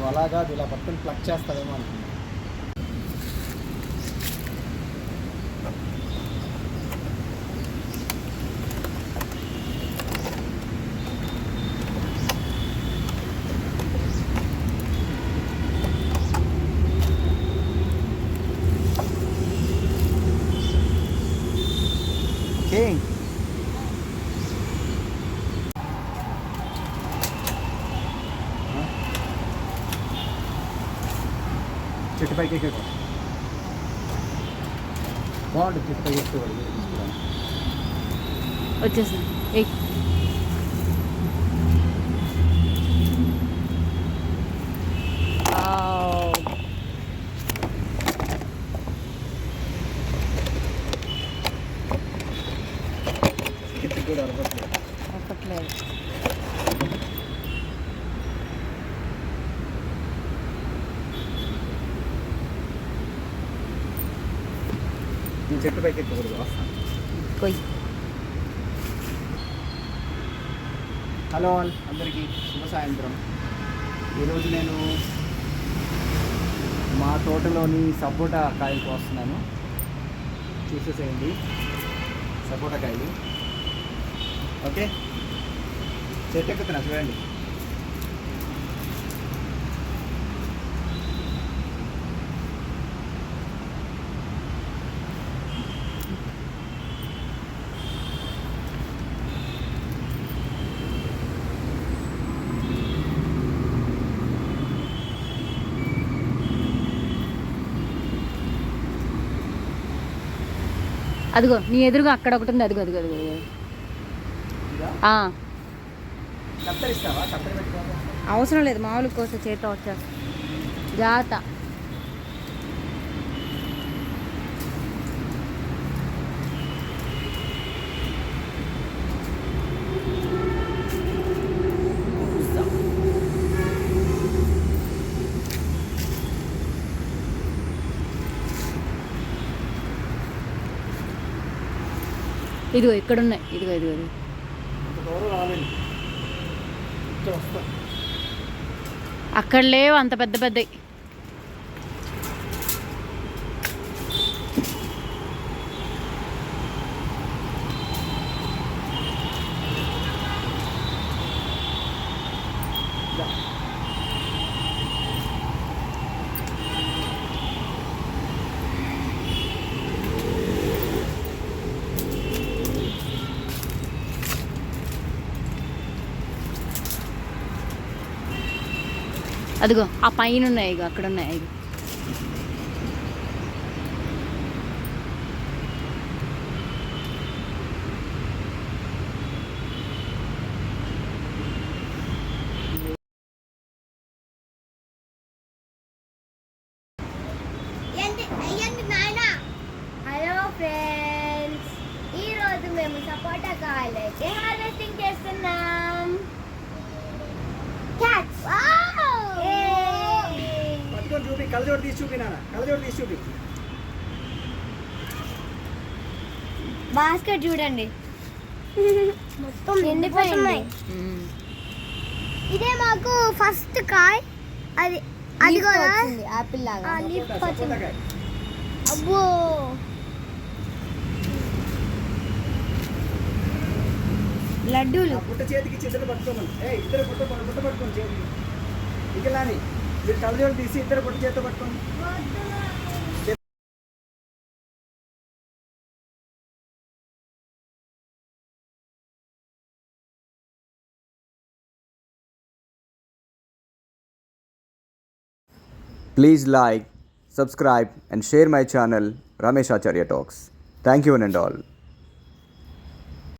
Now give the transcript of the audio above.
నువ్వు అలాగా అది ఇలా పట్టుకొని ప్లగ్ చేస్తావేమో అనుకున్నా ఓకే చెట్టు పైకి ఎక్కేకో బాగుంటుంది చెట్టు పైకి ఎక్కువ వచ్చేసింది ఎయ్. వావ్. చెట్టు కూడా అరవట్లేదు చెట్టు పైకి ఎక్కకూడదు వస్తాను హలో ఆల్ అందరికీ శుభ సాయంత్రం. ఈరోజు నేను మా తోటలోని సపోటా కాయలు కోస్తున్నాను చూసేసేయండి. సపోటా కాయలు. ఓకే? చెట్టు ఎక్కుతున్నా చూడండి. అదిగో నీ ఎదురుగా అక్కడ ఒకటి ఉంది. అదిగో అదిగో అదిగో అవసరం లేదు మామూలు కోసం చేతితో వచ్చేస్తా. జాత. ఇదిగో ఇక్కడ ఉన్నాయి ఇదిగో ఇదిగో ఇదిగో అంత దూరం రాలేదు ఇట్లా వస్తా అక్కడ లేవు అంత పెద్ద పెద్దవి ఇదా. అదిగో ఆ పైన ఉన్నాయి ఇగో అక్కడ ఉన్నాయి ఇగో. ఏంటి అయ్యండి హలో మేము సపోటా కాయలు అయితే హార్వెస్టింగ్ చేస్తున్నాం. క్యాట్స్ కళ్ళజోడు తీసి చూపి నాన్న కళ్ళజోడు తీసి చూపి. బాస్కెట్ చూడండి. మొత్తం. ఇదే మాకు ఫస్ట్ కాయ్. అది అది కూడా ఆపిల్ కాయ. అబ్బో. లడ్డూలు. పుట్ట చేతికి ఇద్దరు పట్టుకోమని. ఏ ఇద్దరు పుట్ట పుట్ట పట్టుకోండి చేతికి. ఇక లాని మీరు కళ్ళజోడు తీసి ఇద్దరు పుట్ట చేతితో పట్టుకోండి Please like, subscribe, and share my channel Ramesh Acharya Talks. Thank you one and all.